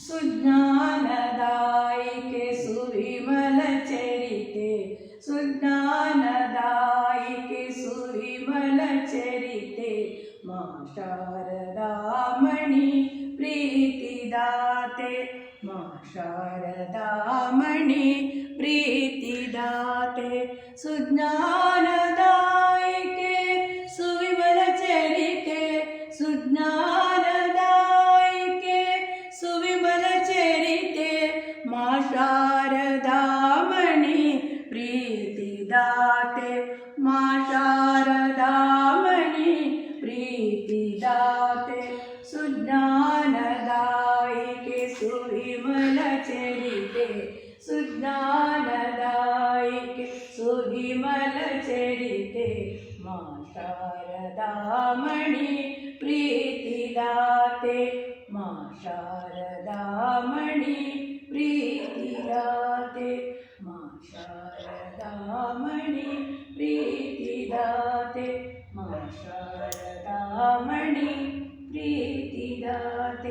सुज्ञानदायिके सुविमलचरिते सुज्ञानदायिके सुविमलचरिते मा शारदामणि प्रीतिदाते मा शारदामणि प्रीतिदाते सुज्ञानदायिके सुविमलचरिते सुज्ञानदायिके मा शारदामणि प्रीतिदाते मा शारदामणि प्रीतिदाते सुज्ञानदायिके सुविमलचरिते सुज्ञानदायिके सुविमलचरिते मा शारदामणि प्रीतिदाते मा शारदामणि प्रीतिदाते मा शारदामणि प्रीतिदाते मा शारदामणि प्रीतिदाते